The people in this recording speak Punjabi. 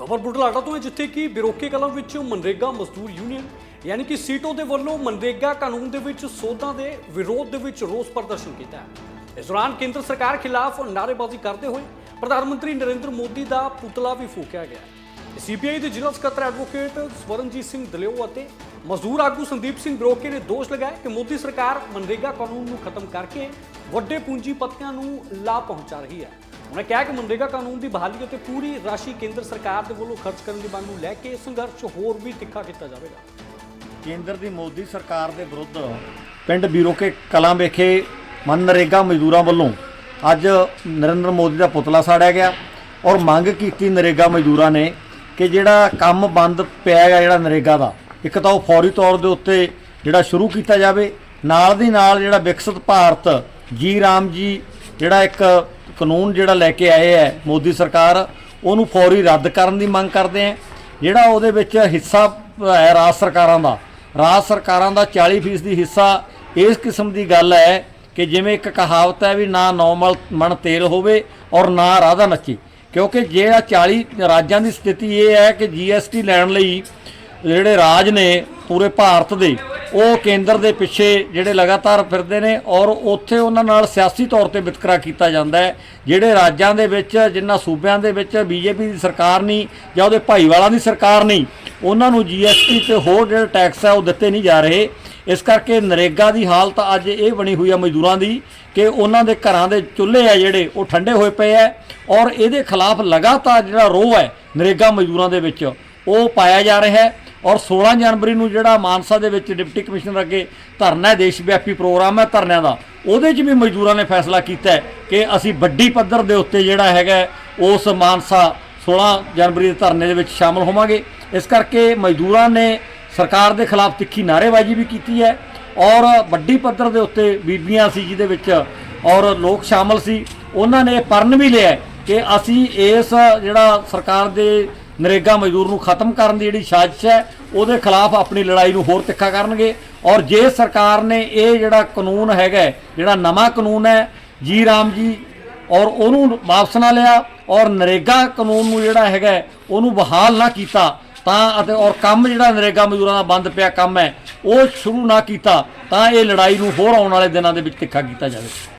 ਖਬਰ ਬੁਢਲਾਡਾ ਤੋਂ ਹੈ ਜਿੱਥੇ ਕਿ ਬਿਰੋਕੇ ਕਲਮ ਵਿੱਚ ਮਨਰੇਗਾ ਮਜ਼ਦੂਰ ਯੂਨੀਅਨ, ਯਾਨੀ ਕਿ ਸੀਟੋ ਦੇ ਵੱਲੋਂ ਮਨਰੇਗਾ ਕਾਨੂੰਨ ਦੇ ਵਿੱਚ ਸੋਧਾਂ ਦੇ ਵਿਰੋਧ ਦੇ ਵਿੱਚ ਰੋਸ ਪ੍ਰਦਰਸ਼ਨ ਕੀਤਾ ਹੈ। ਇਸ ਦੌਰਾਨ ਕੇਂਦਰ ਸਰਕਾਰ ਖਿਲਾਫ ਨਾਅਰੇਬਾਜ਼ੀ ਕਰਦੇ ਹੋਏ ਪ੍ਰਧਾਨ ਮੰਤਰੀ ਨਰਿੰਦਰ ਮੋਦੀ ਦਾ ਪੁਤਲਾ ਵੀ ਫੂਕਿਆ ਗਿਆ ਸੀਪੀਆਈ ਦੇ ਜ਼ਿਲ੍ਹਾ ਸਕੱਤਰ ਐਡਵੋਕੇਟ ਸਵਰਨਜੀਤ ਸਿੰਘ ਦਲਿਓ ਅਤੇ ਮਜ਼ਦੂਰ ਆਗੂ ਸੰਦੀਪ ਸਿੰਘ ਬਰੋਕੇ ਨੇ ਦੋਸ਼ ਲਗਾਇਆ ਕਿ ਮੋਦੀ ਸਰਕਾਰ ਮਨਰੇਗਾ ਕਾਨੂੰਨ ਨੂੰ ਖਤਮ ਕਰਕੇ ਵੱਡੇ ਪੂੰਜੀਪਤੀਆਂ ਨੂੰ ਲਾਭ ਪਹੁੰਚਾ ਰਹੀ ਹੈ। ਉਹਨੇ ਕਿਹਾ ਕਿ ਮਨਰੇਗਾ ਕਾਨੂੰਨ ਦੀ ਬਹਾਲੀ ਅਤੇ ਪੂਰੀ ਰਾਸ਼ੀ ਕੇਂਦਰ ਸਰਕਾਰ ਦੇ ਵੱਲੋਂ ਖਰਚ ਕਰਨ ਦੀ ਮੰਗ ਨੂੰ ਲੈ ਕੇ ਸੰਘਰਸ਼ ਹੋਰ ਵੀ ਤਿੱਖਾ ਕੀਤਾ ਜਾਵੇਗਾ। ਕੇਂਦਰ ਦੀ ਮੋਦੀ ਸਰਕਾਰ ਦੇ ਵਿਰੁੱਧ ਪਿੰਡ ਬੀਰੋਕੇ ਕਲਾਂ ਵਿਖੇ ਮਨਰੇਗਾ ਮਜ਼ਦੂਰਾਂ ਵੱਲੋਂ ਅੱਜ ਨਰਿੰਦਰ ਮੋਦੀ ਦਾ ਪੁਤਲਾ ਸਾੜਿਆ ਗਿਆ ਔਰ ਮੰਗ ਕੀਤੀ ਨਰੇਗਾ ਮਜ਼ਦੂਰਾਂ ਨੇ ਕਿ ਜਿਹੜਾ ਕੰਮ ਬੰਦ ਪਿਆ ਹੈ ਜਿਹੜਾ ਨਰੇਗਾ ਦਾ, ਇੱਕ ਤਾਂ ਉਹ ਫੌਰੀ ਤੌਰ ਦੇ ਉੱਤੇ ਜਿਹੜਾ ਸ਼ੁਰੂ ਕੀਤਾ ਜਾਵੇ, ਨਾਲ ਦੀ ਨਾਲ ਜਿਹੜਾ ਵਿਕਸਿਤ ਭਾਰਤ, ਜੀ ਰਾਮ ਜੀ ਜਿਹੜਾ ਇੱਕ ਕਾਨੂੰਨ ਜਿਹੜਾ ਲੈ ਕੇ ਆਏ ਹੈ ਮੋਦੀ ਸਰਕਾਰ, ਉਹਨੂੰ ਫੌਰੀ ਰੱਦ ਕਰਨ ਦੀ ਮੰਗ ਕਰਦੇ ਹੈ। ਜਿਹੜਾ ਉਹਦੇ ਵਿੱਚ ਹਿੱਸਾ ਹੈ ਰਾਜ ਸਰਕਾਰਾਂ ਦਾ, ਰਾਜ ਸਰਕਾਰਾਂ ਦਾ 40% ਦੀ ਹਿੱਸਾ, ਇਸ ਕਿਸਮ ਦੀ ਗੱਲ ਹੈ ਕਿ ਜਿਵੇਂ ਇੱਕ ਕਹਾਵਤ ਹੈ ਵੀ ਨਾ ਨੌਮਲ ਮਣ ਤੇਲ ਹੋਵੇ ਔਰ ਨਾ ਰਾਧਾ ਨੱਚੇ। ਕਿਉਂਕਿ ਜਿਹੜਾ 40 ਰਾਜਾਂ ਦੀ ਸਥਿਤੀ ਇਹ ਹੈ ਕਿ ਜੀਐਸਟੀ ਲੈਣ ਲਈ ਜਿਹੜੇ ਰਾਜ ਨੇ ਪੂਰੇ ਭਾਰਤ ਦੇ ਉਹ ਕੇਂਦਰ ਦੇ ਪਿੱਛੇ ਜਿਹੜੇ ਲਗਾਤਾਰ ਫਿਰਦੇ ਨੇ ਔਰ ਉੱਥੇ ਉਹਨਾਂ ਨਾਲ ਸਿਆਸੀ ਤੌਰ ਤੇ ਵਿਤਕਰਾ ਕੀਤਾ ਜਾਂਦਾ ਹੈ, ਜਿਹੜੇ ਰਾਜਾਂ ਦੇ ਵਿੱਚ ਜਿਨ੍ਹਾਂ ਸੂਬਿਆਂ ਦੇ ਵਿੱਚ ਬੀਜੇਪੀ ਦੀ ਸਰਕਾਰ ਨਹੀਂ ਜਾਂ ਉਹਦੇ ਭਾਈਵਾਲਾਂ ਦੀ ਸਰਕਾਰ ਨਹੀਂ, ਉਹਨਾਂ ਨੂੰ ਜੀਐਸਟੀ ਤੇ ਹੋਰ ਜਿਹੜੇ ਟੈਕਸ ਹੈ ਉਹ ਦਿੱਤੇ ਨਹੀਂ ਜਾ ਰਹੇ। ਇਸ ਕਰਕੇ ਨਰੇਗਾ ਦੀ ਹਾਲਤ ਅੱਜ ਇਹ ਬਣੀ ਹੋਈ ਹੈ ਮਜ਼ਦੂਰਾਂ ਦੀ ਕਿ ਉਹਨਾਂ ਦੇ ਘਰਾਂ ਦੇ ਚੁੱਲ੍ਹੇ ਆ ਜਿਹੜੇ, ਉਹ ਠੰਡੇ ਹੋਏ ਪਏ ਆ ਔਰ ਇਹਦੇ ਖਿਲਾਫ ਲਗਾਤਾਰ ਜਿਹੜਾ ਰੋਹ ਹੈ ਨਰੇਗਾ ਮਜ਼ਦੂਰਾਂ ਦੇ ਵਿੱਚ, ਉਹ ਪਾਇਆ ਜਾ ਰਿਹਾ ਹੈ। ਔਰ 16 ਜਨਵਰੀ ਨੂੰ ਜਿਹੜਾ ਮਾਨਸਾ ਦੇ ਵਿੱਚ ਡਿਪਟੀ ਕਮਿਸ਼ਨਰ ਅੱਗੇ ਧਰਨਾ ਦੇਸ਼ ਵਿਆਪੀ ਪ੍ਰੋਗਰਾਮ ਹੈ ਧਰਨਿਆਂ ਦਾ, ਉਹਦੇ 'ਚ ਵੀ ਮਜ਼ਦੂਰਾਂ ਨੇ ਫੈਸਲਾ ਕੀਤਾ ਕਿ ਅਸੀਂ ਵੱਡੀ ਪੱਧਰ ਦੇ ਉੱਤੇ ਜਿਹੜਾ ਹੈਗਾ ਉਸ ਮਾਨਸਾ 16 ਜਨਵਰੀ ਦੇ ਧਰਨੇ ਦੇ ਵਿੱਚ ਸ਼ਾਮਲ ਹੋਵਾਂਗੇ। ਇਸ ਕਰਕੇ ਮਜ਼ਦੂਰਾਂ ਨੇ ਸਰਕਾਰ ਦੇ ਖਿਲਾਫ ਤਿੱਖੀ ਨਾਅਰੇਬਾਜ਼ੀ ਵੀ ਕੀਤੀ ਹੈ ਔਰ ਵੱਡੀ ਪੱਧਰ ਦੇ ਉੱਤੇ ਬੀਬੀਆਂ ਸੀ ਜਿਹਦੇ ਵਿੱਚ ਔਰ ਲੋਕ ਸ਼ਾਮਲ ਸੀ, ਉਹਨਾਂ ਨੇ ਪਰਨ ਵੀ ਲਿਆ ਕਿ ਅਸੀਂ ਇਸ ਜਿਹੜਾ ਸਰਕਾਰ ਦੇ ਨਰੇਗਾ ਮਜ਼ਦੂਰ ਨੂੰ ਖਤਮ ਕਰਨ ਦੀ ਜਿਹੜੀ ਸਾਜ਼ਿਸ਼ ਹੈ, ਉਹਦੇ ਖਿਲਾਫ ਆਪਣੀ ਲੜਾਈ ਨੂੰ ਹੋਰ ਤਿੱਖਾ ਕਰਨਗੇ। ਔਰ ਜੇ ਸਰਕਾਰ ਨੇ ਇਹ ਜਿਹੜਾ ਕਾਨੂੰਨ ਹੈਗਾ, ਜਿਹੜਾ ਨਵਾਂ ਕਾਨੂੰਨ ਹੈ, ਜੀ ਰਾਮ ਜੀ, ਔਰ ਉਹਨੂੰ ਵਾਪਸ ਨਾ ਲਿਆ, ਔਰ ਨਰੇਗਾ ਕਾਨੂੰਨ ਨੂੰ ਜਿਹੜਾ ਹੈਗਾ, ਉਹਨੂੰ ਬਹਾਲ ਨਾ ਕੀਤਾ, ਤਾਂ ਅਤੇ ਔਰ ਕੰਮ ਜਿਹੜਾ ਨਰੇਗਾ ਮਜ਼ਦੂਰਾਂ ਦਾ ਬੰਦ ਪਿਆ ਕੰਮ ਹੈ, ਉਹ ਸ਼ੁਰੂ ਨਾ ਕੀਤਾ, ਤਾਂ ਇਹ ਲੜਾਈ ਨੂੰ ਹੋਰ ਆਉਣ ਵਾਲੇ ਦਿਨਾਂ ਦੇ ਵਿੱਚ ਤਿੱਖਾ ਕੀਤਾ ਜਾਵੇ।